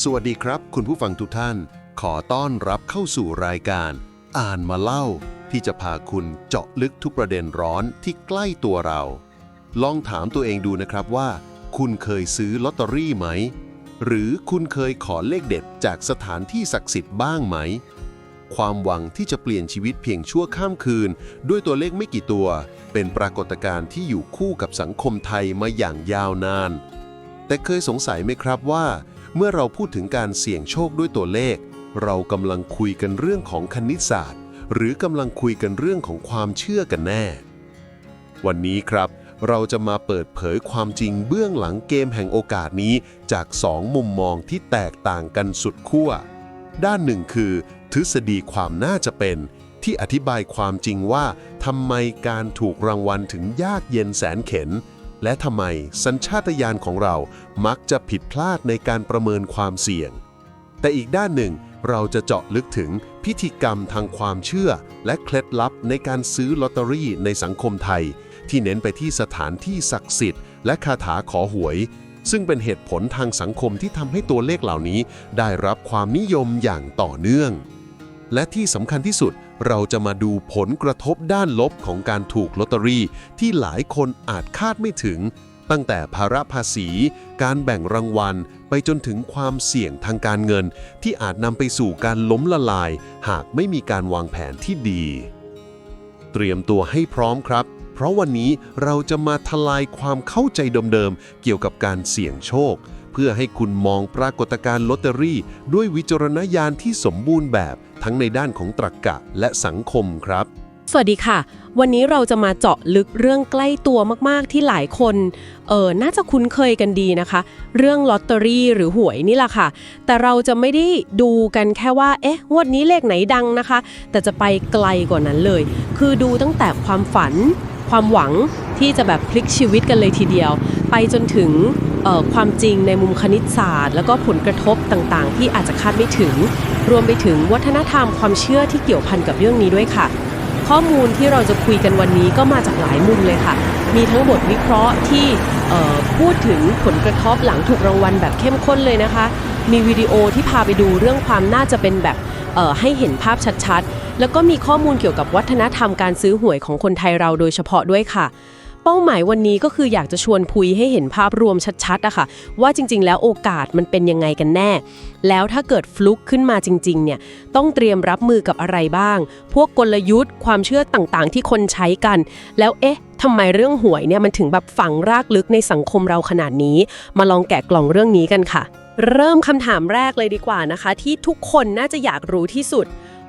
สวัสดีครับ คุณผู้ฟังทุกท่าน ขอต้อนรับเข้าสู่รายการ อ่านมาเล่า ที่จะพาคุณเจาะลึกทุกประเด็นร้อนที่ใกล้ตัวเรา ลองถามตัวเองดูนะครับว่า คุณเคยซื้อลอตเตอรี่ไหม หรือคุณเคยขอเลขเด็ดจากสถานที่ศักดิ์สิทธิ์บ้างไหม ความหวังที่จะเปลี่ยนชีวิตเพียงชั่วข้ามคืน ด้วยตัวเลขไม่กี่ตัว เป็นปรากฏการณ์ที่อยู่คู่กับสังคมไทยมาอย่างยาวนาน แต่เคยสงสัยไหมครับว่า เมื่อเราพูดถึงการเสี่ยงโชคด้วยตัวเลข เรากำลังคุยกันเรื่องของคณิตศาสตร์ หรือกำลังคุยกันเรื่องของความเชื่อกันแน่ วันนี้ครับ เราจะมาเปิดเผยความจริงเบื้องหลังเกมแห่งโอกาสนี้จากสองมุมมองที่แตกต่างกันสุดขั้ว ด้านหนึ่งคือ ทฤษฎีความน่าจะเป็น ที่อธิบายความจริงว่าทำไมการถูกรางวัลถึงยากเย็นแสนเข็น และทำไมสัญชาตญาณของเรามักจะผิดพลาดในการประเมินความเสี่ยง แต่อีกด้านหนึ่งเราจะเจาะลึกถึงพิธีกรรมทางความเชื่อ และเคล็ดลับในการซื้อลอตเตอรี่ในสังคมไทย ที่เน้นไปที่สถานที่ศักดิ์สิทธิ์ และคาถาขอหวย ซึ่งเป็นเหตุผลทางสังคมที่ทำให้ตัวเลขเหล่านี้ ได้รับความนิยมอย่างต่อเนื่อง และที่สำคัญที่สุด เราจะมาดูผลกระทบด้านลบของการถูกลอตเตอรี่ ที่หลายคนอาจคาดไม่ถึง ตั้งแต่ภาระภาษี การแบ่งรางวัล ไปจนถึงความเสี่ยงทางการเงิน ที่อาจนำไปสู่การล้มละลาย หากไม่มีการวางแผนที่ดี เตรียมตัวให้พร้อมครับ เพราะวันนี้เราจะมาทลายความเข้าใจเดิมๆเกี่ยวกับการเสี่ยงโชค เพื่อให้คุณมองปรากฏการณ์ลอตเตอรี่ ด้วยวิจารณญาณที่สมบูรณ์แบบทั้งในด้านของตรรกะและสังคมครับ สวัสดีค่ะ วันนี้เราจะมาเจาะลึกเรื่องใกล้ตัวมากๆที่หลายคนเออน่าจะคุ้นเคยกันดีนะคะ เรื่องลอตเตอรี่หรือหวยนี่แหละค่ะ แต่เราจะไม่ได้ดูกันแค่ว่า เอ๊ะงวดนี้เลขไหนดังนะคะ แต่จะไปไกลกว่านั้นเลย คือดูตั้งแต่ความฝัน ความหวัง ที่จะแบบพลิกชีวิตกันเลยทีเดียว ไปจนถึงความจริงในมุมคณิตศาสตร์ แล้วก็ผลกระทบต่างๆ ที่อาจจะคาดไม่ถึง รวมไปถึงวัฒนธรรมความเชื่อที่เกี่ยวพันกับเรื่องนี้ด้วยค่ะ ข้อมูลที่เราจะคุยกันวันนี้ก็มาจากหลายมุมเลยค่ะ มีทั้งบทวิเคราะห์ที่พูดถึงผลกระทบหลังถูกรางวัลแบบเข้มข้นเลยนะคะ มีวิดีโอที่พาไปดูเรื่องความน่าจะเป็นแบบให้เห็นภาพชัดๆ แล้วก็มีข้อมูลเกี่ยวกับวัฒนธรรมการซื้อหวยของคนไทยเราโดยเฉพาะด้วยค่ะ เป้าหมายวันนี้ก็คืออยากจะชวนคุยให้เห็นภาพรวมชัดๆอะค่ะ ว่าจริง ๆ แล้วโอกาสมันเป็นยังไงกันแน่ แล้วถ้าเกิดฟลุกขึ้นมาจริง ๆ เนี่ย ต้องเตรียมรับมือกับอะไรบ้าง พวกกลยุทธ์ ความเชื่อต่างๆ ที่คนใช้กัน แล้วเอ๊ะทำไมเรื่องหวยเนี่ยมันถึงแบบฝังรากลึกในสังคมเราขนาดนี้ มาลองแกะกล่องเรื่องนี้กันค่ะ เริ่มคำถามแรกเลยดีกว่านะคะ ที่ทุกคนน่าจะอยากรู้ที่สุด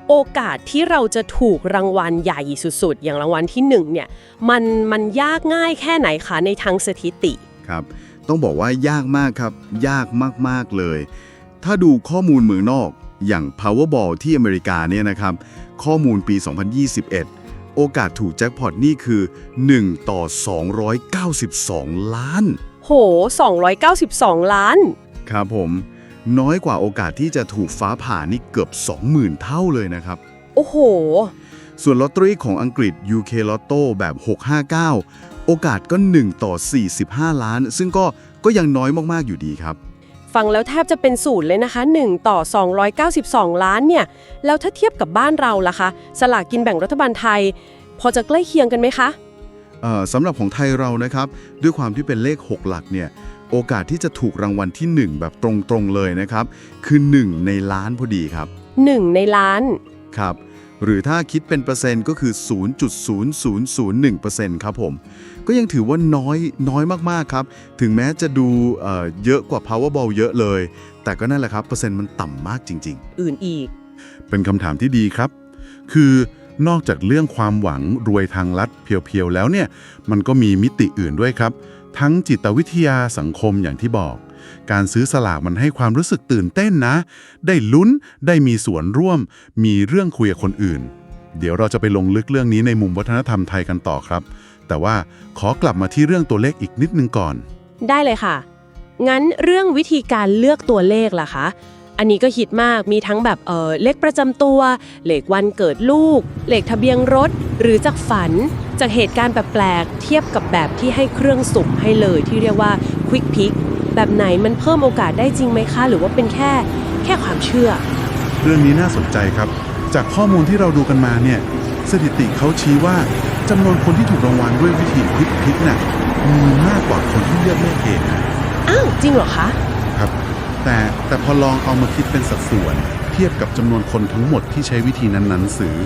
โอกาสที่เราจะถูกรางวัลใหญ่สุดๆ อย่างรางวัลที่หนึ่งเนี่ยมันมันยากง่ายแค่ไหนคะในทางสถิติ ครับ ต้องบอกว่ายากมากครับ ยากมากๆเลย ถ้าดูข้อมูลเมืองนอกอย่าง Powerball ที่อเมริกาเนี่ยนะครับ ข้อมูลปี 2021 โอกาสถูกแจ็คพอตนี่คือ 1 ต่อ 292 ล้าน โห 292 ล้าน ครับผม น้อยกว่าโอกาสที่จะถูกฟ้าผ่านี่เกือบ 20,000 เท่าเลยนะครับ โอ้โห ส่วนลอตเตอรี่ของอังกฤษ UK Lotto แบบ 659 โอกาสก็ 1 ต่อ 45 ล้าน ซึ่งก็ก็ยังน้อยมาก ๆ อยู่ดีครับ ฟังแล้วแทบจะเป็นศูนย์เลยนะคะ 1 ต่อ 292 ล้านเนี่ย แล้วถ้าเทียบกับบ้านเราล่ะคะ สลากกินแบ่งรัฐบาลไทย พอจะใกล้เคียงกันไหมคะเอ่อสำหรับของไทยเรานะครับ ด้วยความที่เป็นเลข 6 หลักเนี่ย โอกาสที่จะถูกรางวัลที่ 1 แบบตรงๆเลยนะครับ คือ 1 ในล้านพอดีครับ 1 ในล้านครับ หรือถ้าคิดเป็นเปอร์เซ็นต์ก็คือ 0.0001%ครับผม ก็ยังถือว่าน้อยน้อยมากๆครับ ถึงแม้จะดูเอ่อเยอะกว่า Powerball เยอะเลย แต่ก็นั่นแหละครับ เปอร์เซ็นต์มันต่ำมากจริง ๆ อื่นอีก เป็นคำถามที่ดีครับ คือนอกจากเรื่องความหวังรวยทางลัดเพียวๆแล้วเนี่ย มันก็มีมิติอื่นด้วยครับ ทั้งจิตวิทยาสังคมอย่างที่บอก การซื้อสลากมันให้ความรู้สึกตื่นเต้นนะ ได้ลุ้นได้มีส่วนร่วม มีเรื่องคุยกับคนอื่น เดี๋ยวเราจะไปลงลึกเรื่องนี้ในมุมวัฒนธรรมไทยกันต่อครับ แต่ว่าขอกลับมาที่เรื่องตัวเลขอีกนิดนึงก่อน ได้เลยค่ะ งั้นเรื่องวิธีการเลือกตัวเลขล่ะคะ อันนี้ก็ฮิตมากมีทั้งแบบเออเลขประจำตัว เลขวันเกิดลูก เลขทะเบียนรถ หรือจากฝัน จากเหตุการณ์แปลกๆเทียบกับแบบที่ให้เครื่องสุ่มให้เลยที่เรียกว่า Quick Pick แบบไหนมันเพิ่มโอกาสได้จริงไหมคะ หรือว่าเป็นแค่แค่ความเชื่อ เรื่องนี้น่าสนใจครับ จากข้อมูลที่เราดูกันมาเนี่ยสถิติเขาชี้ว่าจำนวนคนที่ถูกรางวัลด้วยวิธีพลิกพลิกน่ะมีมากกว่าคนที่เลือกเลขเองนะอ้าวจริงเหรอคะครับ แต่แต่พอลองเอามาคิดเป็นสัดส่วน เทียบกับจำนวนคนทั้งหมดที่ใช้วิธีนั้นๆ ซื้อ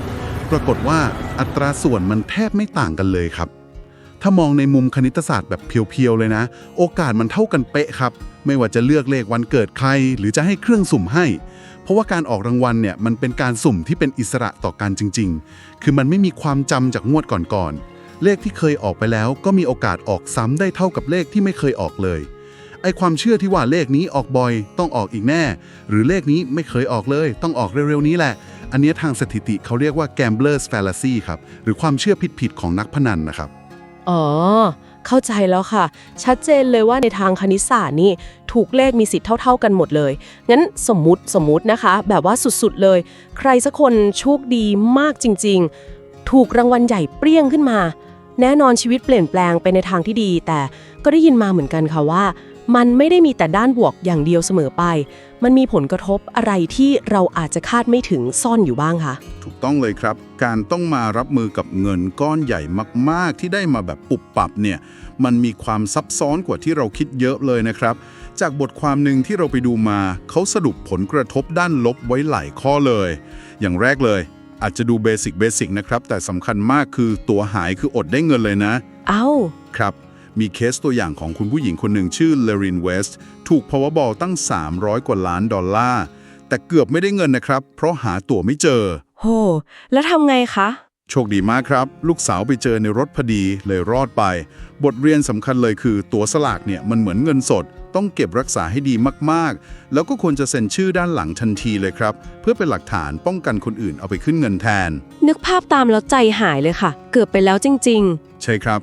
ปรากฏว่าอัตราส่วนมันแทบไม่ต่างกันเลยครับ ถ้ามองในมุมคณิตศาสตร์แบบเพียวๆเลยนะ โอกาสมันเท่ากันเป๊ะครับ ไม่ว่าจะเลือกเลขวันเกิดใคร หรือจะให้เครื่องสุ่มให้ เพราะว่าการออกรางวัลเนี่ยมันเป็นการสุ่มที่เป็นอิสระต่อการจริง ๆ คือมันไม่มีความจำจากงวดก่อนๆเลขที่เคยออกไปแล้วก็มีโอกาสออกซ้ำได้เท่ากับเลขที่ไม่เคยออกเลย ความเชื่อที่ว่าเลขนี้ออกบ่อย ต้องออกอีกแน่ หรือเลขนี้ไม่เคยออกเลย ต้องออกเร็วๆนี้แหละ อันเนี้ยทางสถิติเขาเรียกว่า gambler's fallacy ครับ หรือความเชื่อผิดๆของนักพนันนะครับ อ๋อ เข้าใจแล้วค่ะ ชัดเจนเลยว่าในทางคณิตศาสตร์นี่ถูกเลขมีสิทธิ์เท่า ๆกันหมดเลย งั้นสมมุติสมมุตินะคะ แบบว่าสุดๆเลย ใครสักคนโชคดีมากจริง ๆ ถูกรางวัลใหญ่เปรี้ยงขึ้นมา แน่นอนชีวิตเปลี่ยนแปลงไปในทางที่ดี แต่ก็ได้ยินมาเหมือนกันค่ะว่า มันไม่ได้มีแต่ด้านบวกอย่างเดียวเสมอไป มันมีผลกระทบอะไรที่เราอาจจะคาดไม่ถึงซ่อนอยู่บ้างคะ ถูกต้องเลยครับ การต้องมารับมือกับเงินก้อนใหญ่มาก ๆ ที่ได้มาแบบปุบปับเนี่ย มันมีความซับซ้อนกว่าที่เราคิดเยอะเลยนะครับ จากบทความหนึ่งที่เราไปดูมา เขาสรุปผลกระทบด้านลบไว้หลายข้อเลย อย่างแรกเลย อาจจะดูเบสิกเบสิกนะครับ แต่สำคัญมากคือตัวหายคืออดได้เงินเลยนะ เอ้า ครับ มีเคสตัวอย่างของคุณผู้หญิงคนหนึ่งชื่อเลรินเวสต์ถูก Powerball ตั้ง 300 กว่าล้านดอลลาร์ แต่เกือบไม่ได้เงินนะครับ เพราะหาตั๋วไม่เจอ โห แล้วทำไงคะ โชคดีมากครับ ลูกสาวไปเจอในรถพอดีเลยรอดไป บทเรียนสำคัญเลยคือตั๋วสลากเนี่ยมันเหมือนเงินสด ต้องเก็บรักษาให้ดีมากๆ แล้วก็ควรจะเซ็นชื่อด้านหลังทันทีเลยครับ เพื่อเป็นหลักฐานป้องกันคนอื่นเอาไปขึ้นเงินแทน นึกภาพตามแล้วใจหายเลยค่ะ เกือบไปแล้วจริง ๆ ใช่ครับ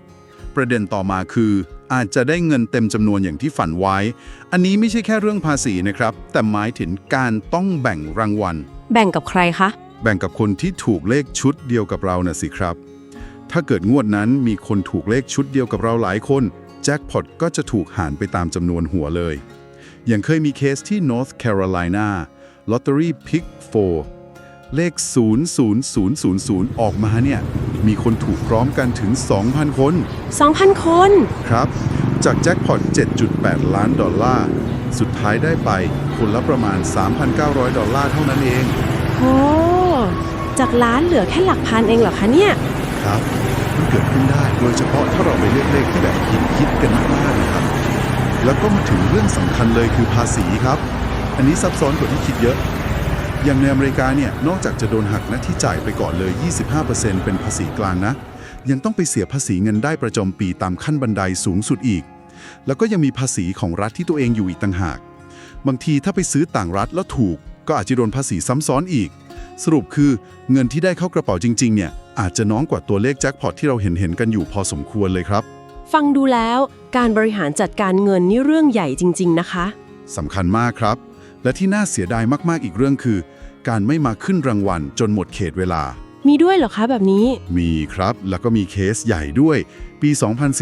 ประเด็นต่อมาคือ อาจจะได้เงินเต็มจำนวนอย่างที่ฝันไว้ อันนี้ไม่ใช่แค่เรื่องภาษีนะครับ แต่หมายถึงการต้องแบ่งรางวัล แบ่งกับใครคะ แบ่งกับคนที่ถูกเลขชุดเดียวกับเราน่ะสิครับ ถ้าเกิดงวดนั้นมีคนถูกเลขชุดเดียวกับเราหลายคนแจ็คพอตก็จะถูกหารไปตามจำนวนหัวเลย อย่างเคยมีเคสที่ North Carolina Lottery Pick 4เลข 00000 ออกมาเนี่ย มีคนถูกพร้อมกันถึง 2,000 คน 2,000 คน ครับ จากแจ็คพอต 7.8 ล้านดอลลาร์ สุดท้ายได้ไปคนละประมาณ 3,900 ดอลลาร์เท่านั้นเอง โอ้จากล้านเหลือแค่หลักพันเองเหรอคะเนี่ย ครับ มันเกิดขึ้นได้โดยเฉพาะถ้าเราไปเลือกเลขที่แบบคิดคิดกันมากๆนะครับ แล้วก็มาถึงเรื่องสำคัญเลยคือภาษีครับ อันนี้ซับซ้อนกว่าที่คิดเยอะ อย่างในอเมริกาเนี่ยนอกจากจะโดนหักหน้าที่จ่ายไปก่อนเลย 25%เป็นภาษีกลางนะ ยังต้องไปเสียภาษีเงินได้ประจำปีตามขั้นบันไดสูงสุดอีก แล้วก็ยังมีภาษีของรัฐที่ตัวเองอยู่อีกต่างหาก บางทีถ้าไปซื้อต่างรัฐแล้วถูก ก็อาจจะโดนภาษีซ้ำซ้อนอีก สรุปคือเงินที่ได้เข้ากระเป๋าจริงๆเนี่ยอาจจะน้อยกว่าตัวเลขแจ็คพอตที่เราเห็นเห็นๆกันอยู่พอสมควรเลยครับ ฟังดูแล้วการบริหารจัดการเงินนี่เรื่องใหญ่จริง ๆ นะคะสำคัญมากครับ และที่น่าเสียดายมากๆอีกเรื่องคือ การไม่มาขึ้นรางวัลจนหมดเขตเวลา มีด้วยเหรอคะแบบนี้ มีครับ แล้วก็มีเคสใหญ่ด้วย ปี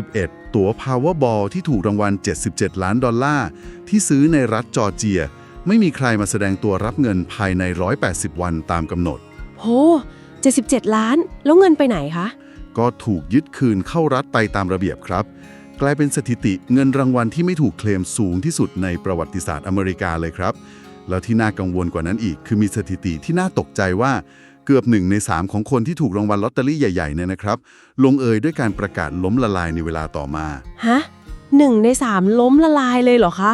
2011 ตั๋ว Powerball ที่ถูกรางวัล 77 ล้านดอลลาร์ ที่ซื้อในรัฐจอร์เจีย ไม่มีใครมาแสดงตัวรับเงินภายใน 180 วันตามกำหนด โห 77 ล้าน แล้วเงินไปไหนคะ ก็ถูกยึดคืนเข้ารัฐไปตามระเบียบครับ กลายเป็นสถิติเงินรางวัลที่ไม่ถูกเคลมสูงที่สุดในประวัติศาสตร์อเมริกาเลยครับ แล้วที่น่ากังวลกว่านั้นอีก คือมีสถิติที่น่าตกใจว่าเกือบหนึ่งใน3ของคนที่ถูกรางวัลลอตเตอรี่ใหญ่ๆเนี่ยนะครับ ลงเอยด้วยการประกาศล้มละลายในเวลาต่อมา ฮะหนึ่งในสามล้มละลายเลยเหรอคะ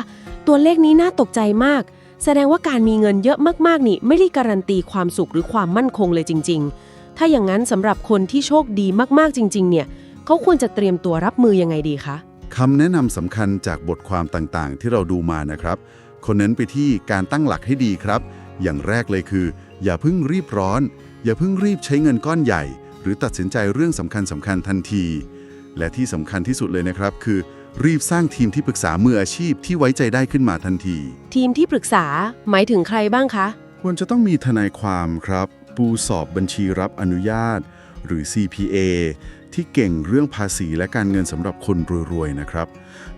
ตัวเลขนี้น่าตกใจมาก แสดงว่าการมีเงินเยอะมากๆนี่ ไม่ได้การันตีความสุขหรือความมั่นคงเลยจริง ๆ ถ้าอย่างนั้นสำหรับคนที่โชคดีมากๆจริง ๆ เนี่ย เขาควรจะเตรียมตัวรับมือยังไงดีคะคำแนะนำสำคัญจากบทความต่างๆ ที่เราดูมานะครับ คนเน้นไปที่การตั้งหลักให้ดีครับ อย่างแรกเลยคือ อย่าเพิ่งรีบร้อน อย่าเพิ่งรีบใช้เงินก้อนใหญ่ หรือตัดสินใจเรื่องสำคัญสำคัญทันที และที่สำคัญที่สุดเลยนะครับ คือรีบสร้างทีมที่ปรึกษามืออาชีพที่ไว้ใจได้ขึ้นมาทันที ทีมที่ปรึกษาหมายถึงใครบ้างคะ ควรจะต้องมีทนายความครับ ปูสอบบัญชีรับอนุญาต หรือ CPA ที่เก่งเรื่องภาษีและการเงินสำหรับคนรวยๆนะครับ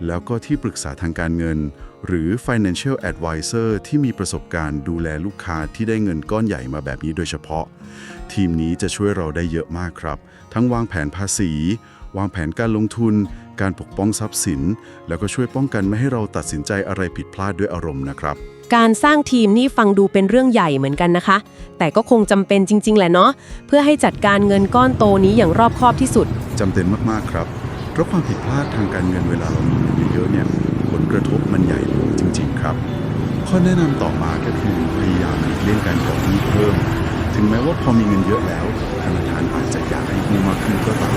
แล้วก็ที่ปรึกษาทางการเงิน หรือ financial advisor ที่มีประสบการณ์ดูแลลูกค้าที่ได้เงินก้อนใหญ่มาแบบนี้โดยเฉพาะ ทีมนี้จะช่วยเราได้เยอะมากครับ ทั้งวางแผนภาษี วางแผนการลงทุน การปกป้องทรัพย์สิน แล้วก็ช่วยป้องกันไม่ให้เราตัดสินใจอะไรผิดพลาดด้วยอารมณ์นะครับ การสร้างทีมนี่ฟังดูเป็นเรื่องใหญ่เหมือนกันนะคะ แต่ก็คงจำเป็นจริง ๆ แหละเนาะเพื่อให้จัดการเงินก้อนโตนี้อย่างรอบคอบที่สุดจำเป็นมากๆครับเพราะความผิดพลาดทางการเงินเวลาเรามีเงินเยอะๆเนี่ย ผลกระทบมันใหญ่หลวงจริง ๆ ครับ ข้อแนะนำต่อมาก็คือพยายามหลีกเลี่ยงการก่อหนี้เพิ่ม ถึงแม้ว่าพอมีเงินเยอะแล้วธนาคารอาจจะอยากให้กู้มากขึ้นก็ตาม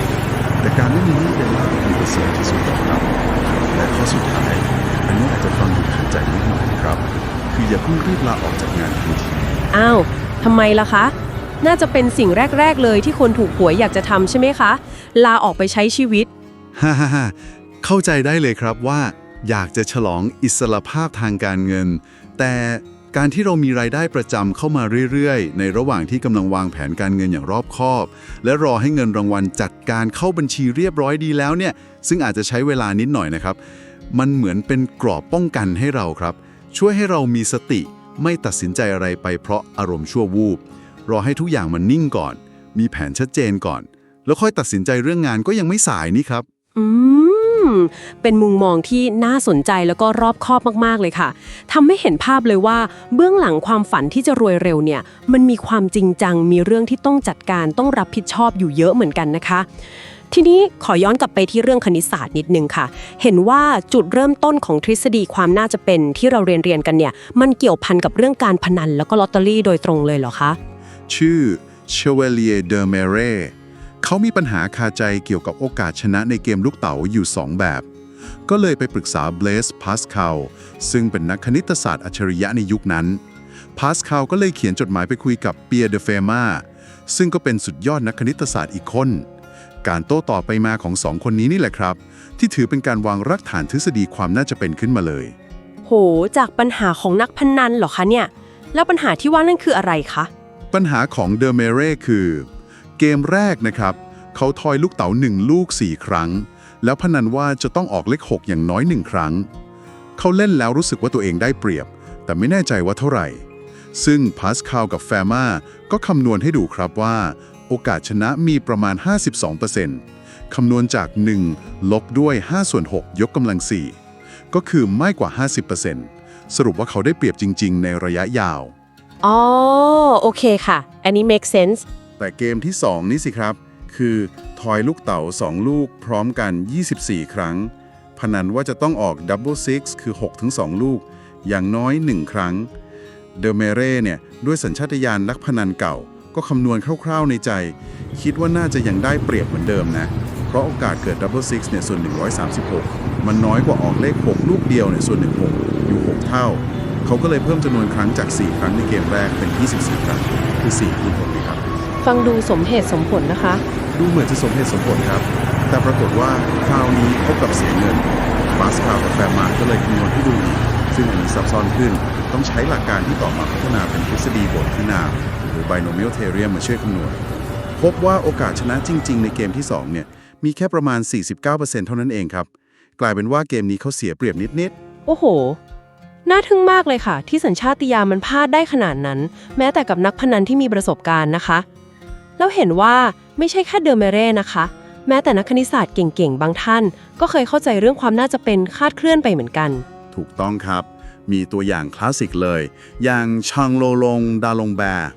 แต่การไม่มีหนี้เป็นหลักคือประเสริฐที่สุดแล้วครับ และข้อสุดท้าย อันนี้อาจจะฟังดูขัดใจนิดหน่อยนะครับ คืออย่าเพิ่งรีบลาออกจากงานทันทีอ้าวทำไมล่ะคะน่าจะเป็นสิ่งแรก ๆ เลยที่คนถูกหวยอยากจะทำใช่ไหมคะ ลาออกไปใช้ชีวิต ฮ่าฮ่าฮ่าเข้าใจได้เลยครับว่า อยากจะฉลองอิสรภาพทางการเงิน แต่การที่เรามีรายได้ประจำเข้ามาเรื่อยๆ ในระหว่างที่กำลังวางแผนการเงินอย่างรอบคอบ และรอให้เงินรางวัลจัดการเข้าบัญชีเรียบร้อยดีแล้วเนี่ย ซึ่งอาจจะใช้เวลานิดหน่อยนะครับ มันเหมือนเป็นกรอบป้องกันให้เราครับ ช่วยให้เรามีสติไม่ตัดสินใจอะไรไปเพราะอารมณ์ชั่ววูบ รอให้ทุกอย่างมันนิ่งก่อน มีแผนชัดเจนก่อน แล้วค่อยตัดสินใจเรื่องงานก็ยังไม่สายนี่ครับ อืม เป็นมุมมองที่น่าสนใจแล้วก็รอบคอบมากๆเลยค่ะทำให้เห็นภาพเลยว่า เบื้องหลังความฝันที่จะรวยเร็วเนี่ย มันมีความจริงจัง มีเรื่องที่ต้องจัดการต้องรับผิดชอบอยู่เยอะเหมือนกันนะคะ ทีนี้ขอย้อนกลับไปที่เรื่องคณิตศาสตร์นิดนึงค่ะ เห็นว่าจุดเริ่มต้นของทฤษฎีความน่าจะเป็นที่เราเรียนเรียนกันเนี่ย มันเกี่ยวพันกับเรื่องการพนันแล้วก็ลอตเตอรี่โดยตรงเลยเหรอคะ ชื่อ Chevalier de m e r e เขามีปัญหาคาใจเกี่ยวกับโอกาสชนะในเกมลูกเต๋าอยู่ 2 แบบ ก็เลยไปปรึกษา Blaise Pascal ซึ่งเป็นนักคณิตศาสตร์อัจฉริยะในยุคนั้น Pascal ก็เลยเขียนจดหมายไปคุยกับเปียร์เดเฟมาซึ่งก็เป็นสุดยอดนักคณิตศาสตร์อีกคน การโต้ตอบไปมาของสองคนนี้นี่แหละครับ ที่ถือเป็นการวางรากฐานทฤษฎีความน่าจะเป็นขึ้นมาเลย โห จากปัญหาของนักพนันเหรอคะเนี่ย แล้วปัญหาที่ว่านั่นคืออะไรคะ ปัญหาของเดอเมเร่คือเก มแรกนะครับ เขาทอยลูกเต๋า1ลูก 4 ครั้ง แล้วพนันว่าจะต้องออกเลข 6 อย่างน้อย1ครั้ง เขาเล่นแล้วรู้สึกว่าตัวเองได้เปรียบ แต่ไม่แน่ใจว่าเท่าไหร่ ซึ่งพาสคาลกับแฟมา ก็คำนวณให้ดูครับว่า โอกาสชนะมีประมาณ 52%คำนวณจาก 1 ลบด้วย 5 ส่วน 6 ยกกำลัง 4 ก็คือไม่กว่า 50%สรุปว่าเขาได้เปรียบจริง ๆ ในระยะยาวอ๋อโอเคค่ะ อันนี้ make sense แต่เกมที่ 2 นี่สิครับ คือทอยลูกเต๋า2 ลูกพร้อมกัน 24 ครั้ง พนันว่าจะต้องออก Double Six คือ6ถึง2ลูก อย่างน้อย 1 ครั้ง เดอเมเร่เนี่ย ด้วยสัญชาตญาณนักพนันเก่า ก็คำนวณคร่าวๆในใจ คิดว่าน่าจะยังได้เปรียบเหมือนเดิมนะ เพราะโอกาสเกิด Double Six เนี่ยส่วน 136 มันน้อยกว่าออกเลข 6 ลูกเดียวเนี่ยส่วน 16 อยู่ 6 เท่า เขาก็เลยเพิ่มจำนวนครั้งจาก 4 ครั้งในเกมแรกเป็น 24 ครั้ง คือ4คูณ6เลยครับ ฟังดูสมเหตุสมผลนะคะ ดูเหมือนจะสมเหตุสมผลครับ แต่ปรากฏว่าคราวนี้พบกับเสียเงินบาสคาวกับแฟร์มาก็เลยคำนวณให้ดูอีกซึ่งอันนี้ซับซ้อนขึ้น ต้องใช้หลักการที่ต่อมาพัฒนาเป็นทฤษฎีบทที่นามหรือ binomial theorem มาช่วยคำนวณ พบว่าโอกาสชนะจริง ๆ ในเกมที่ 2 เนี่ย มีแค่ประมาณ 49%เท่านั้นเองครับ กลายเป็นว่าเกมนี้เขาเสียเปรียบนิดโอ้โห น่าทึ่งมากเลยค่ะ ที่สัญชาตญาณมันพลาดได้ขนาดนั้น แม้แต่กับนักพนันที่มีประสบการณ์นะคะ แล้วเห็นว่าไม่ใช่แค่เดอเมเร่นะคะ แม้แต่นักคณิตศาสตร์เก่งๆ บางท่าน ก็เคยเข้าใจเรื่องความน่าจะเป็นคาดเคลื่อนไปเหมือนกัน ถูกต้องครับ มีตัวอย่างคลาสสิกเลย อย่างชังโลลงดาลงแบร์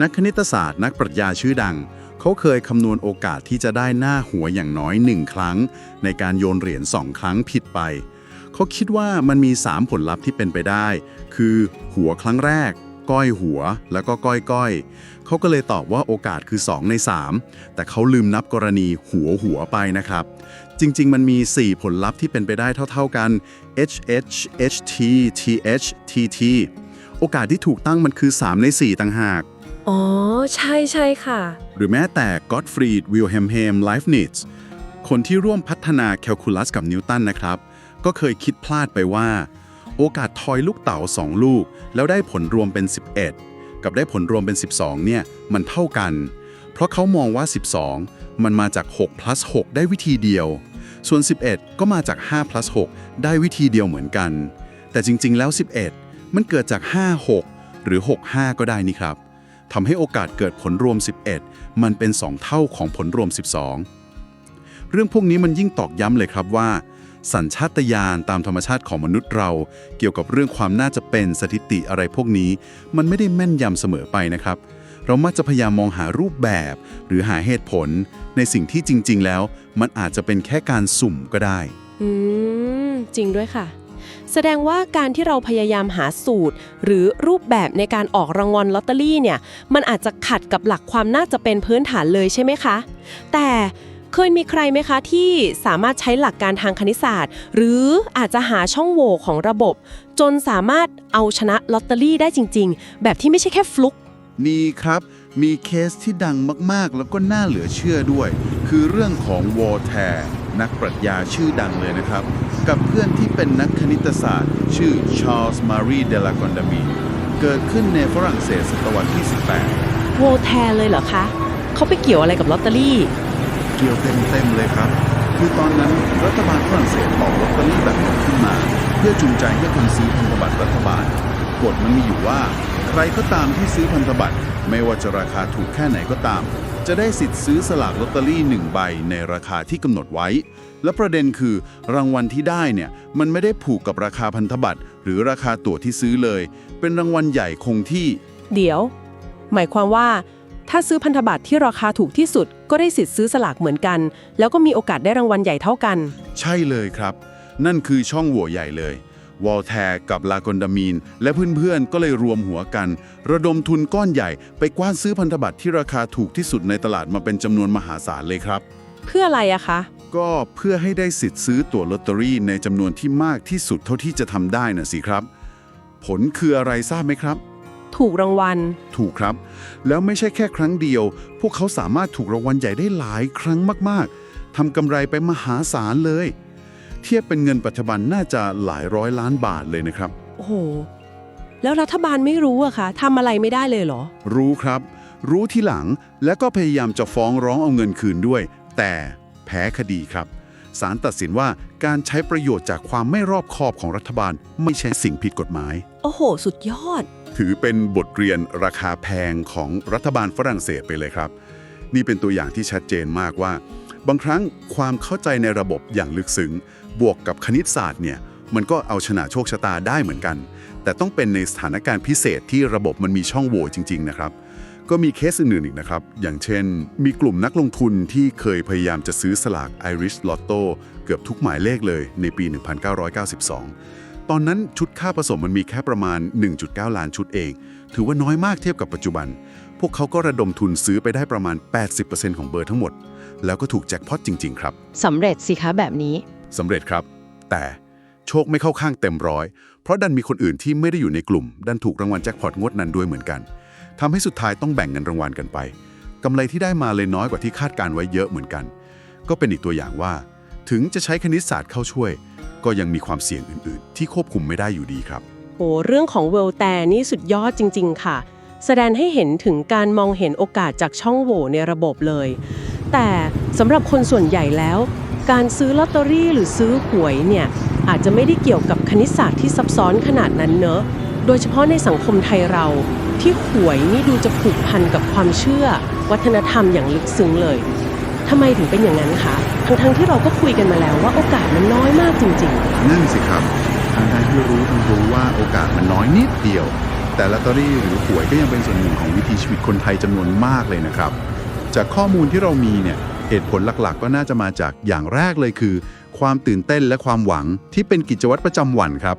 นักคณิตศาสตร์นักปรัชญาชื่อดัง เขาเคยคำนวณโอกาสที่จะได้หน้าหัวอย่างน้อยหนึ่งครั้ง ในการโยนเหรียญสองครั้งผิดไป เขาคิดว่ามันมี 3 ผลลัพธ์ที่เป็นไปได้ คือ หัวครั้งแรก ก้อยหัวแล้วก็ก้อยก้อย เขาก็เลยตอบว่าโอกาสคือ 2 ใน 3 แต่เขาลืมนับกรณีหัวหัวไปนะครับ จริง ๆ มันมี 4 ผลลัพธ์ที่เป็นไปได้เท่า ๆกัน H H H T T H T T โอกาสที่ถูกตั้งมันคือ 3 ใน 4 ต่างหาก อ๋อ ใช่ใช่ค่ะ หรือแม้แต่ Gottfried Wilhelm Leibniz คนที่ร่วมพัฒนาแคลคูลัสกับนิวตันนะครับ ก็เคยคิดพลาดไปว่า โอกาสทอยลูกเต๋า2 ลูก แล้วได้ผลรวมเป็น 11 กับได้ผลรวมเป็น 12 เนี่ย มันเท่ากัน เพราะเขามองว่า 12 มันมาจาก 6 plus 6 ได้วิธีเดียว ส่วน 11 ก็มาจาก 5 plus 6 ได้วิธีเดียวเหมือนกัน แต่จริงๆ แล้ว 11 มันเกิดจาก 56 หรือ 65 ก็ได้นี่ครับทำให้โอกาสเกิดผลรวม 11 มันเป็น 2 เท่าของผลรวม 12 เรื่องพวกนี้มันยิ่งตอกย้ำเลยครับว่า สัญชาตญาณตามธรรมชาติของมนุษย์เรา เกี่ยวกับเรื่องความน่าจะเป็นสถิติอะไรพวกนี้ มันไม่ได้แม่นยำเสมอไปนะครับ เรามักจะพยายามมองหารูปแบบ หรือหาเหตุผล ในสิ่งที่จริง ๆ แล้ว มันอาจจะเป็นแค่การสุ่มก็ได้ อืม จริงด้วยค่ะ แสดงว่าการที่เราพยายามหาสูตร หรือรูปแบบในการออกรางวัลลอตเตอรี่เนี่ย มันอาจจะขัดกับหลักความน่าจะเป็นพื้นฐานเลยใช่ไหมคะ แต่ เคยมีใครไหมคะที่สามารถใช้หลักการทางคณิตศาสตร์ หรืออาจจะหาช่องโหว่ของระบบ จนสามารถเอาชนะลอตเตอรี่ได้จริง ๆ แบบที่ไม่ใช่แค่ฟลุกมีครับ มีเคสที่ดังมากๆ แล้วก็น่าเหลือเชื่อด้วย คือเรื่องของวอลแทร์นักปรัชญาชื่อดังเลยนะครับ กับเพื่อนที่เป็นนักคณิตศาสตร์ ชื่อชาร์ลส์มารีเดลากอนดามีเกิดขึ้นในฝรั่งเศสศตวรรษที่ 18 โวแทร์เลยเหรอคะ เขาไปเกี่ยวอะไรกับลอตเตอรี่ เกี่ยวเต็มๆเลยครับ คือตอนนั้นรัฐบาลฝรั่งเศสออกลอตเตอรี่แบบนี้ขึ้นมา เพื่อจูงใจให้คนซื้อพันธบัตรรัฐบาลกฎมันมีอยู่ว่า ใครก็ตามที่ซื้อพันธบัตร ไม่ว่าจะราคาถูกแค่ไหนก็ตาม จะได้สิทธิ์ซื้อสลากลอตเตอรี่หนึ่งใบในราคาที่กำหนดไว้ และประเด็นคือ รางวัลที่ได้เนี่ยมันไม่ได้ผูกกับราคาพันธบัตร หรือราคาตั๋วที่ซื้อเลย เป็นรางวัลใหญ่คงที่ เดี๋ยว หมายความว่า ถ้าซื้อพันธบัตรที่ราคาถูกที่สุด ก็ได้สิทธิ์ซื้อสลากเหมือนกัน แล้วก็มีโอกาสได้รางวัลใหญ่เท่ากัน ใช่เลยครับ นั่นคือช่องโหว่ใหญ่เลยวอลแทร์กับลากอนดามีน และเพื่อนๆ ก็เลยรวมหัวกัน ระดมทุนก้อนใหญ่ ไปกว้านซื้อพันธบัตรที่ราคาถูกที่สุดในตลาดมาเป็นจำนวนมหาศาลเลยครับ เพื่ออะไรอะคะ ก็เพื่อให้ได้สิทธิ์ซื้อตั๋วลอตเตอรี่ในจำนวนที่มากที่สุดเท่าที่จะทำได้น่ะสิครับ ผลคืออะไรทราบไหมครับ ถูกรางวัล ถูกครับ แล้วไม่ใช่แค่ครั้งเดียว พวกเขาสามารถถูกรางวัลใหญ่ได้หลายครั้งมากๆทำกำไรไปมหาศาลเลย เทียบเป็นเงินปัจจุบันน่าจะหลายร้อยล้านบาทเลยนะครับ โอ้โห แล้วรัฐบาลไม่รู้อะคะทำอะไรไม่ได้เลยเหรอ รู้ครับ รู้ที่หลังและก็พยายามจะฟ้องร้องเอาเงินคืนด้วย แต่แพ้คดีครับศาลตัดสินว่าการใช้ประโยชน์จากความไม่รอบคอบของรัฐบาล ไม่ใช่สิ่งผิดกฎหมาย โอ้โห สุดยอด ถือเป็นบทเรียนราคาแพงของรัฐบาลฝรั่งเศสไปเลยครับ นี่เป็นตัวอย่างที่ชัดเจนมากว่า บางครั้งความเข้าใจในระบบอย่างลึกซึ้ง บวกกับคณิตศาสตร์เนี่ยมันก็เอาชนะโชคชะตาได้เหมือนกัน แต่ต้องเป็นในสถานการณ์พิเศษที่ระบบมันมีช่องโหว่จริง ๆ นะครับ ก็มีเคสอื่นๆอีกนะครับ อย่างเช่น มีกลุ่มนักลงทุนที่เคยพยายามจะซื้อสลาก Irish Lotto เกือบทุกหมายเลขเลยในปี 1992 ตอนนั้นชุดค่าผสมมันมีแค่ประมาณ 1.9 ล้านชุดเอง ถือว่าน้อยมากเทียบกับปัจจุบัน พวกเขาก็ระดมทุนซื้อไปได้ประมาณ 80%ของเบอร์ทั้งหมด แล้วก็ถูกแจ็คพอตจริง ๆ ครับสำเร็จสิคะแบบนี้สำเร็จครับ แต่โชคไม่เข้าข้างเต็มร้อย เพราะดันมีคนอื่นที่ไม่ได้อยู่ในกลุ่ม ดันถูกรางวัลแจ็คพอตงวดนั้นด้วยเหมือนกันทำให้สุดท้ายต้องแบ่งเงินรางวัลกันไปกำไรที่ได้มาเลยน้อยกว่าที่คาดการไว้เยอะเหมือนกัน ก็เป็นอีกตัวอย่างว่า ถึงจะใช้คณิตศาสตร์เข้าช่วย ก็ยังมีความเสี่ยงอื่นๆ ที่ควบคุมไม่ได้อยู่ดีครับ โอ้เรื่องของเวลแต่นี่สุดยอดจริง ๆ ค่ะ แสดงให้เห็นถึงการมองเห็นโอกาสจากช่องโหว่ในระบบเลย แต่สำหรับคนส่วนใหญ่แล้ว การซื้อลอตเตอรี่หรือซื้อหวยเนี่ยอาจจะไม่ได้เกี่ยวกับคณิตศาสตร์ที่ซับซ้อนขนาดนั้นเนอะ โดยเฉพาะในสังคมไทยเรา ที่หวยนี่ดูจะผูกพันกับความเชื่อ วัฒนธรรมอย่างลึกซึ้งเลย ทำไมถึงเป็นอย่างนั้นคะทั้งๆที่เราก็คุยกันมาแล้วว่าโอกาสมันน้อยมากจริงๆ นั่นสิครับทางทางที่รู้ทั้งรู้ว่าโอกาสมันน้อยนิดเดียว แต่ลอตเตอรี่หรือหวยก็ยังเป็นส่วนหนึ่งของวิถีชีวิตคนไทยจำนวนมากเลยนะครับ จากข้อมูลที่เรามีเนี่ยเหตุผลหลักๆ ก็น่าจะมาจากอย่างแรกเลยคือ ความตื่นเต้นและความหวังที่เป็นกิจวัตรประจำวันครับ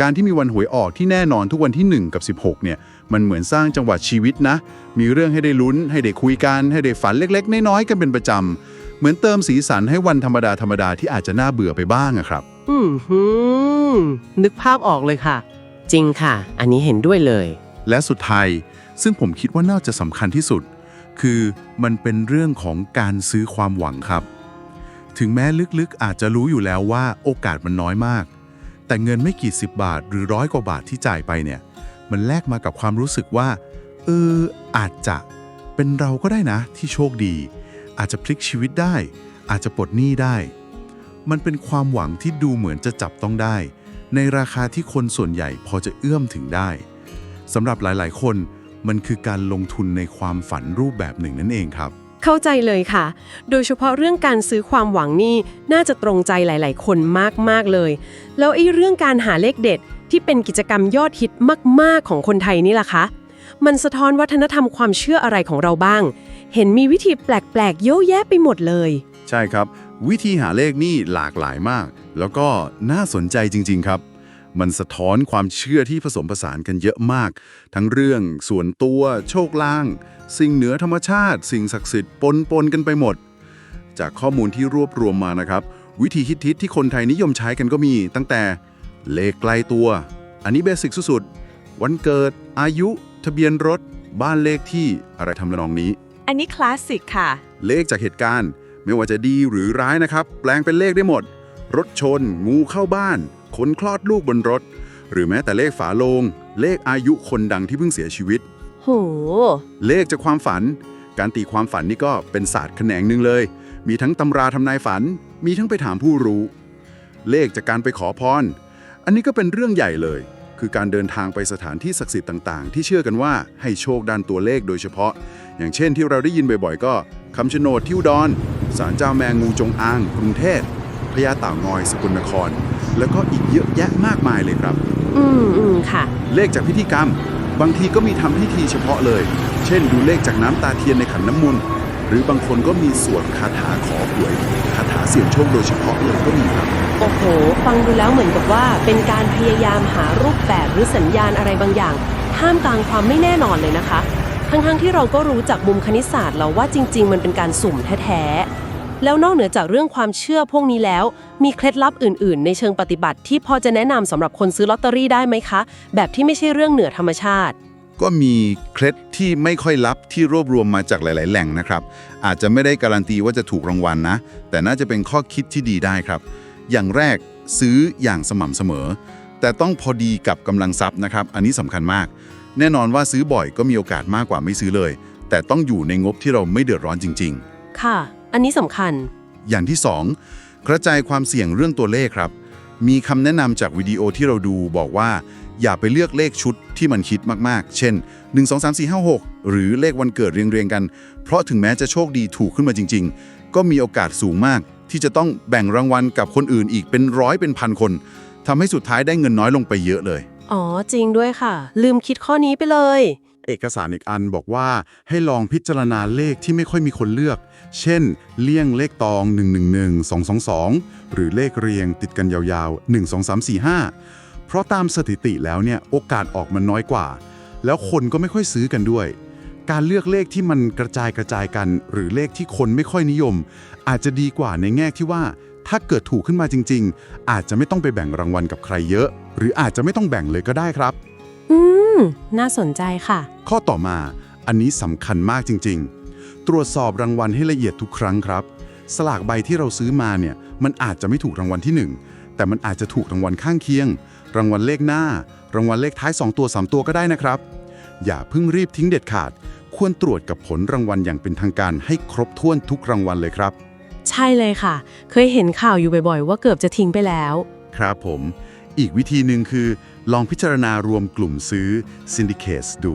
การที่มีวันหวยออกที่แน่นอนทุกวันที่ 1 กับ 16เนี่ย มันเหมือนสร้างจังหวะชีวิตนะ มีเรื่องให้ได้ลุ้น ให้ได้คุยกัน ให้ได้ฝันเล็กๆ น้อยๆ กันเป็นประจำ เหมือนเติมสีสันให้วันธรรมดาธรรมดาที่อาจจะน่าเบื่อไปบ้างอะครับ อืมฮึมนึกภาพออกเลยค่ะ จริงค่ะ อันนี้เห็นด้วยเลย และสุดท้ายซึ่งผมคิดว่าน่าจะสำคัญที่สุด คือมันเป็นเรื่องของการซื้อความหวังครับ ถึงแม้ลึกๆ อาจจะรู้อยู่แล้วว่าโอกาสมันน้อยมาก แต่เงินไม่กี่สิบบาทหรือร้อยกว่าบาทที่จ่ายไปเนี่ย มันแลกมากับความรู้สึกว่าเอออาจจะเป็นเราก็ได้นะ ที่โชคดี อาจจะพลิกชีวิตได้ อาจจะปลดหนี้ได้ มันเป็นความหวังที่ดูเหมือนจะจับต้องได้ ในราคาที่คนส่วนใหญ่พอจะเอื้อมถึงได้สำหรับหลายๆ คนมันคือการลงทุนในความฝันรูปแบบหนึ่งนั่นเองครับ เข้าใจเลยค่ะ โดยเฉพาะเรื่องการซื้อความหวังนี่น่าจะตรงใจหลาย ๆ คนมากๆเลย แล้วไอ้เรื่องการหาเลขเด็ด ที่เป็นกิจกรรมยอดฮิตมาก ๆ ของคนไทยนี่ล่ะคะ มันสะท้อนวัฒนธรรมความเชื่ออะไรของเราบ้าง เห็นมีวิธีแปลก ๆ เยอะแยะไปหมดเลย ใช่ครับ วิธีหาเลขนี่หลากหลายมาก แล้วก็น่าสนใจจริง ๆ ครับ มันสะท้อนความเชื่อที่ผสมผสานกันเยอะมาก ทั้งเรื่องส่วนตัว โชคลาง สิ่งเหนือธรรมชาติ สิ่งศักดิ์สิทธิ์ปนปนๆกันไปหมด จากข้อมูลที่รวบรวมมานะครับ วิธีฮิตๆที่คนไทยนิยมใช้กันก็มีตั้งแต่ เลขไกลตัว อันนี้เบสิกสุดๆ วันเกิด อายุ ทะเบียนรถ บ้านเลขที่อะไรทำนองนี้ อันนี้คลาสสิกค่ะ เลขจากเหตุการณ์ ไม่ว่าจะดีหรือร้ายนะครับ แปลงเป็นเลขได้หมด รถชน งูเข้าบ้าน คนคลอดลูกบนรถ หรือแม้แต่เลขฝาโลง เลขอายุคนดังที่เพิ่งเสียชีวิต โห เลขจากความฝัน การตีความฝันนี่ก็เป็นศาสตร์แขนงหนึ่งเลย มีทั้งตำราทำนายฝัน มีทั้งไปถามผู้รู้ เลขจากการไปขอพร อันนี้ก็เป็นเรื่องใหญ่เลย คือการเดินทางไปสถานที่ศักดิ์สิทธิ์ต่าง ๆ ที่เชื่อกันว่าให้โชคด้านตัวเลขโดยเฉพาะ อย่างเช่นที่เราได้ยินบ่อยๆ ก็คำชะโนดที่อุดรศาลเจ้าแมงงูจงอาง กรุงเทพพญาเต่างอยสกลนคร แล้วก็อีกเยอะแยะมากมายเลยครับ อืมอืมค่ะ เลขจากพิธีกรรม บางทีก็มีทำพิธีเฉพาะเลย เช่น ดูเลขจากน้ำตาเทียนในขันน้ำมนต์ หรือบางคนก็มีสวดคาถาขอหวยคาถาเสี่ยงโชคโดยเฉพาะเลยก็มีครับ โอ้โห ฟังดูแล้วเหมือนกับว่า เป็นการพยายามหารูปแบบหรือสัญญาณอะไรบางอย่างท่ามกลางความไม่แน่นอนเลยนะคะ ทั้งๆที่เราก็รู้จากมุมคณิตศาสตร์แล้วว่าจริง ๆ มันเป็นการสุ่มแท้ๆ แล้วนอกเหนือจากเรื่องความเชื่อพวกนี้แล้ว มีเคล็ดลับอื่น ๆ ในเชิงปฏิบัติที่พอจะแนะนำสำหรับคนซื้อลอตเตอรี่ได้ไหมคะ แบบที่ไม่ใช่เรื่องเหนือธรรมชาติ ก็มีเคล็ดที่ไม่ค่อยลับที่รวบรวมมาจากหลาย ๆ แหล่งนะครับ อาจจะไม่ได้การันตีว่าจะถูกรางวัลนะ แต่น่าจะเป็นข้อคิดที่ดีได้ครับ อย่างแรกซื้ออย่างสม่ำเสมอ แต่ต้องพอดีกับกำลังทรัพย์นะครับ อันนี้สำคัญมาก แน่นอนว่าซื้อบ่อยก็มีโอกาสมากกว่าไม่ซื้อเลย แต่ต้องอยู่ในงบที่เราไม่เดือดร้อนจริง ๆ ค่ะ อันนี้สำคัญ อย่างที่ 2 กระจายความเสี่ยงเรื่องตัวเลขครับ มีคำแนะนำจากวิดีโอที่เราดูบอกว่า อย่าไปเลือกเลขชุดที่มันคิดมากๆ เช่น 1 2 3 4 5 6 หรือเลขวันเกิดเรียงๆกัน เพราะถึงแม้จะโชคดีถูกขึ้นมาจริง ๆ ก็มีโอกาสสูงมากที่จะต้องแบ่งรางวัลกับคนอื่นอีกเป็นร้อยเป็นพันคนทำให้สุดท้ายได้เงินน้อยลงไปเยอะเลย อ๋อจริงด้วยค่ะ ลืมคิดข้อนี้ไปเลย เอกสารอีกอันบอกว่าให้ลองพิจารณาเลขที่ไม่ค่อยมีคนเลือก เช่น เลี่ยงเลขตอง 111 222 หรือเลขเรียงติดกันยาวๆ 1 2 3 4 5 เพราะตามสถิติแล้วเนี่ยโอกาสออกมันน้อยกว่า แล้วคนก็ไม่ค่อยซื้อกันด้วย การเลือกเลขที่มันกระจายกระจายกัน หรือเลขที่คนไม่ค่อยนิยม อาจจะดีกว่าในแง่ที่ว่า ถ้าเกิดถูกขึ้นมาจริง ๆ อาจจะไม่ต้องไปแบ่งรางวัลกับใครเยอะ หรืออาจจะไม่ต้องแบ่งเลยก็ได้ครับ อืม น่าสนใจค่ะ ข้อต่อมาอันนี้สำคัญมากจริง ๆ ตรวจสอบรางวัลให้ละเอียดทุกครั้งครับ สลากใบที่เราซื้อมาเนี่ยมันอาจจะไม่ถูกรางวัลที่1แต่มันอาจจะถูกรางวัลข้างเคียง รางวัลเลขหน้า รางวัลเลขท้าย 2 ตัว 3 ตัวก็ได้นะครับ อย่าเพิ่งรีบทิ้งเด็ดขาด ควรตรวจกับผลรางวัลอย่างเป็นทางการให้ครบถ้วนทุกรางวัลเลยครับ ใช่เลยค่ะ เคยเห็นข่าวอยู่บ่อยๆ ว่าเกือบจะทิ้งไปแล้ว ครับผม อีกวิธีหนึ่งคือ ลองพิจารณารวมกลุ่มซื้อ syndicates ดู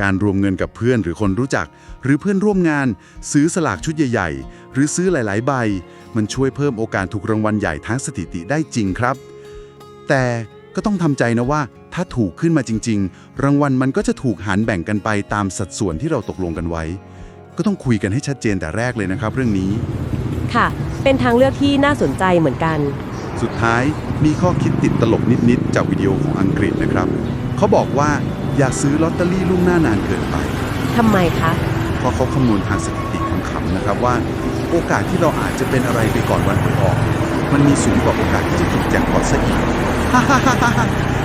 การรวมเงินกับเพื่อนหรือคนรู้จัก หรือเพื่อนร่วมงาน ซื้อสลากชุดใหญ่ ๆ หรือซื้อหลาย ๆ ใบ มันช่วยเพิ่มโอกาสถูกรางวัลใหญ่ทั้งสถิติได้จริงครับ แต่ ก็ต้องทำใจนะว่า ถ้าถูกขึ้นมาจริง ๆ รางวัลมันก็จะถูกหารแบ่งกันไปตามสัดส่วนที่เราตกลงกันไว้ ก็ต้องคุยกันให้ชัดเจนแต่แรกเลยนะครับ เรื่องนี้ ค่ะ เป็นทางเลือกที่น่าสนใจเหมือนกัน สุดท้ายมีข้อคิดติดตลกนิด ๆ จากวิดีโอของอังกฤษนะครับ เขาบอกว่าอย่าซื้อลอตเตอรี่ล่วงหน้านานเกินไป ทำไมคะ เพราะเขาคำนวณทางสถิติขำๆนะครับว่า โอกาสที่เราอาจจะเป็นอะไรไปก่อนวันหวยออก มันมีสูงกว่าโอกาสที่จะถูกแจ็คพอตซะอีก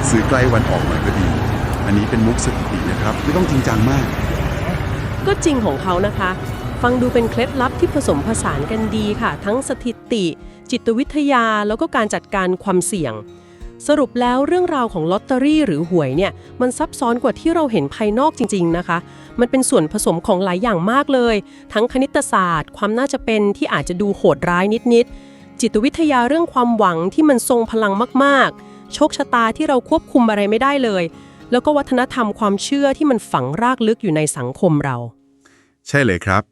ซื้อใกล้วันออกหน่อยก็ดี อันนี้เป็นมุกสถิตินะครับ ไม่ต้องจริงจังมาก ก็จริงของเขานะคะ ฟังดูเป็นเคล็ดลับที่ผสมผสานกันดีค่ะ ทั้งสถิติ จิตวิทยาแล้วก็การจัดการความเสี่ยง สรุปแล้วเรื่องราวของลอตเตอรี่หรือหวยเนี่ยมันซับซ้อนกว่าที่เราเห็นภายนอกจริง ๆนะคะ มันเป็นส่วนผสมของหลายอย่างมากเลย ทั้งคณิตศาสตร์ ความน่าจะเป็นที่อาจจะดูโหดร้ายนิดๆ จิตวิทยาเรื่องความหวังที่มันทรงพลังมากๆ โชคชะตาที่เราควบคุมอะไรไม่ได้เลย แล้วก็วัฒนธรรมความเชื่อที่มันฝังรากลึกอยู่ในสังคมเรา ใช่เลยครับ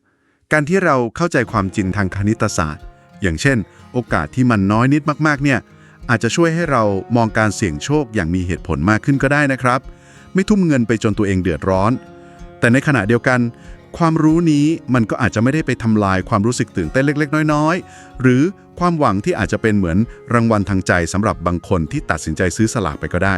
การที่เราเข้าใจความจริงทางคณิตศาสตร์ อย่างเช่น โอกาสที่มันน้อยนิดมากๆ เนี่ย อาจจะช่วยให้เรามองการเสี่ยงโชคอย่างมีเหตุผลมากขึ้นก็ได้นะครับ ไม่ทุ่มเงินไปจนตัวเองเดือดร้อน แต่ในขณะเดียวกัน ความรู้นี้มันก็อาจจะไม่ได้ไปทำลายความรู้สึกตื่นเต้นเล็ก ๆ น้อย ๆ หรือความหวังที่อาจจะเป็นเหมือนรางวัลทางใจสำหรับบางคนที่ตัดสินใจซื้อสลากไปก็ได้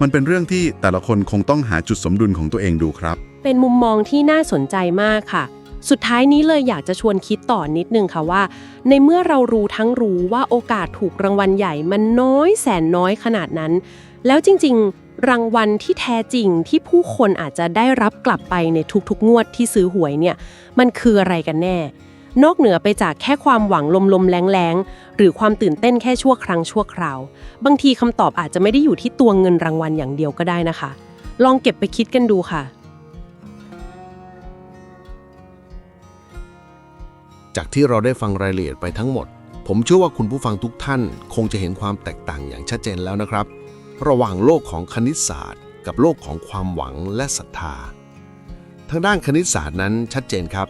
มันเป็นเรื่องที่แต่ละคนคงต้องหาจุดสมดุลของตัวเองดูครับ เป็นมุมมองที่น่าสนใจมากค่ะ สุดท้ายนี้เลยอยากจะชวนคิดต่อนิดนึงค่ะว่า ในเมื่อเรารู้ทั้งรู้ว่าโอกาสถูกรางวัลใหญ่มันน้อยแสนน้อยขนาดนั้น แล้วจริงๆ รางวัลที่แท้จริงที่ผู้คนอาจจะได้รับกลับไปในทุกๆ งวดที่ซื้อหวยเนี่ย มันคืออะไรกันแน่ นอกเหนือไปจากแค่ความหวังลมๆแรงๆ หรือความตื่นเต้นแค่ชั่วครั้งชั่วคราว บางทีคำตอบอาจจะไม่ได้อยู่ที่ตัวเงินรางวัลอย่างเดียวก็ได้นะคะ ลองเก็บไปคิดกันดูค่ะ จากที่เราได้ฟังรายละเอียดไปทั้งหมด ผมเชื่อว่าคุณผู้ฟังทุกท่าน คงจะเห็นความแตกต่างอย่างชัดเจนแล้วนะครับ ระหว่างโลกของคณิตศาสตร์ กับโลกของความหวังและศรัทธา ทางด้านคณิตศาสตร์นั้นชัดเจนครับ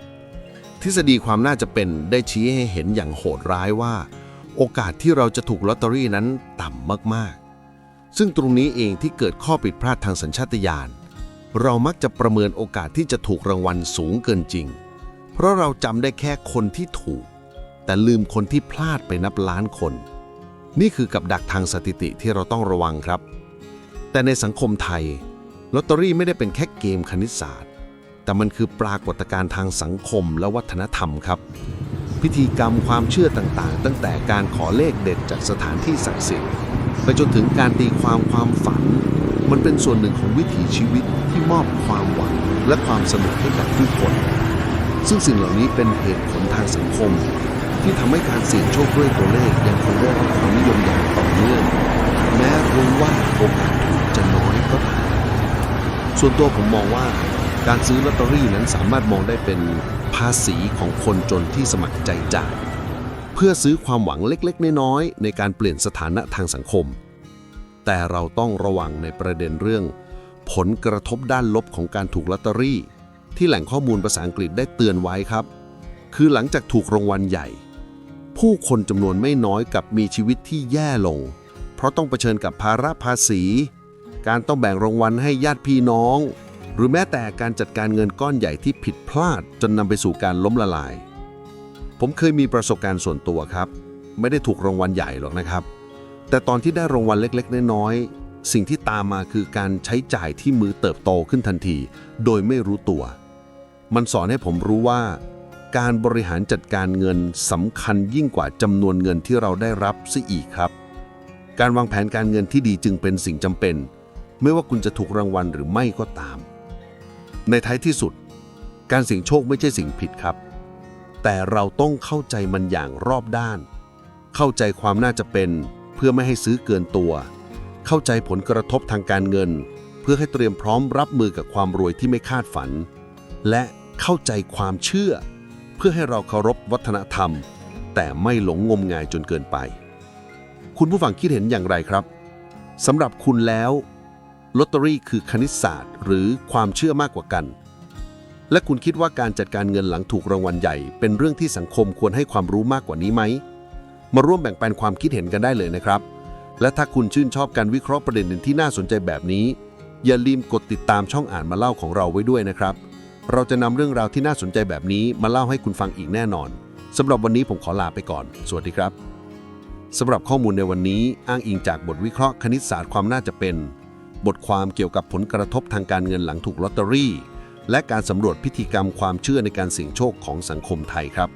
ทฤษฎีความน่าจะเป็นได้ชี้ให้เห็นอย่างโหดร้ายว่า โอกาสที่เราจะถูกลอตเตอรี่นั้นต่ำมากๆ ซึ่งตรงนี้เองที่เกิดข้อผิดพลาดทางสัญชาตญาณเรามักจะประเมินโอกาสที่จะถูกรางวัลสูงเกินจริง เพราะเราจำได้แค่คนที่ถูก แต่ลืมคนที่พลาดไปนับล้านคน นี่คือกับดักทางสถิติที่เราต้องระวังครับ แต่ในสังคมไทย ลอตเตอรี่ไม่ได้เป็นแค่เกมคณิตศาสตร์ แต่มันคือปรากฏการณ์ทางสังคมและวัฒนธรรมครับ พิธีกรรมความเชื่อต่างๆ ตั้งแต่การขอเลขเด็ดจากสถานที่ศักดิ์สิทธิ์ไปจนถึงการตีความความฝัน มันเป็นส่วนหนึ่งของวิถีชีวิตที่มอบความหวังและความสนุกให้กับผู้คน ซึ่งสิ่งเหล่านี้เป็นเหตุผลทางสังคม ที่ทำให้การเสี่ยงโชคด้วยตัวเลขยังคงได้รับความนิยมอย่างต่อเนื่องแม้รู้ว่าโอกาสถูกจะน้อยก็ตามส่วนตัวผมมองว่าการซื้อลอตเตอรี่นั้นสามารถมองได้เป็นภาษีของคนจนที่สมัครใจจ่ายเพื่อซื้อความหวังเล็กๆ น้อยๆในการเปลี่ยนสถานะทางสังคม แต่เราต้องระวังในประเด็นเรื่อง ผลกระทบด้านลบของการถูกลอตเตอรี่ ที่แหล่งข้อมูลภาษาอังกฤษได้เตือนไว้ครับ คือหลังจากถูกรางวัลใหญ่ ผู้คนจำนวนไม่น้อยกับมีชีวิตที่แย่ลง เพราะต้องเผชิญกับภาระภาษี การต้องแบ่งรางวัลให้ญาติพี่น้อง หรือแม้แต่การจัดการเงินก้อนใหญ่ที่ผิดพลาดจนนำไปสู่การล้มละลาย ผมเคยมีประสบการณ์ส่วนตัวครับ ไม่ได้ถูกรางวัลใหญ่หรอกนะครับ แต่ตอนที่ได้รางวัลเล็กๆ น้อยๆ สิ่งที่ตามมาคือการใช้จ่ายที่มือเติบโตขึ้นทันที โดยไม่รู้ตัว มันสอนให้ผมรู้ว่า การบริหารจัดการเงินสำคัญยิ่งกว่าจำนวนเงินที่เราได้รับซะอีกครับ การวางแผนการเงินที่ดีจึงเป็นสิ่งจำเป็น ไม่ว่าคุณจะถูกรางวัลหรือไม่ก็ตาม ในท้ายที่สุด การเสี่ยงโชคไม่ใช่สิ่งผิดครับ แต่เราต้องเข้าใจมันอย่างรอบด้าน เข้าใจความน่าจะเป็น เพื่อไม่ให้ซื้อเกินตัว เข้าใจผลกระทบทางการเงิน เพื่อให้เตรียมพร้อมรับมือกับความรวยที่ไม่คาดฝัน และเข้าใจความเชื่อ เพื่อให้เราเคารพวัฒนธรรม แต่ไม่หลงงมงายจนเกินไป คุณผู้ฟังคิดเห็นอย่างไรครับสำหรับคุณแล้วลอตเตอรี่คือคณิตศาสตร์ หรือความเชื่อมากกว่ากัน และคุณคิดว่าการจัดการเงินหลังถูกรางวัลใหญ่ เป็นเรื่องที่สังคมควรให้ความรู้มากกว่านี้ไหม มาร่วมแบ่งปันความคิดเห็นกันได้เลยนะครับ และถ้าคุณชื่นชอบการวิเคราะห์ประเด็นที่น่าสนใจแบบนี้ อย่าลืมกดติดตามช่องอ่านมาเล่าของเราไว้ด้วยนะครับ เราจะนำเรื่องราวที่น่าสนใจแบบนี้มาเล่าให้คุณฟังอีกแน่นอนสำหรับวันนี้ผมขอลาไปก่อน สวัสดีครับสำหรับข้อมูลในวันนี้อ้างอิงจากบทวิเคราะห์คณิตศาสตร์ความน่าจะเป็น บทความเกี่ยวกับผลกระทบทางการเงินหลังถูกลอตเตอรี่ และการสำรวจพิธีกรรมความเชื่อในการเสี่ยงโชคของสังคมไทยครับ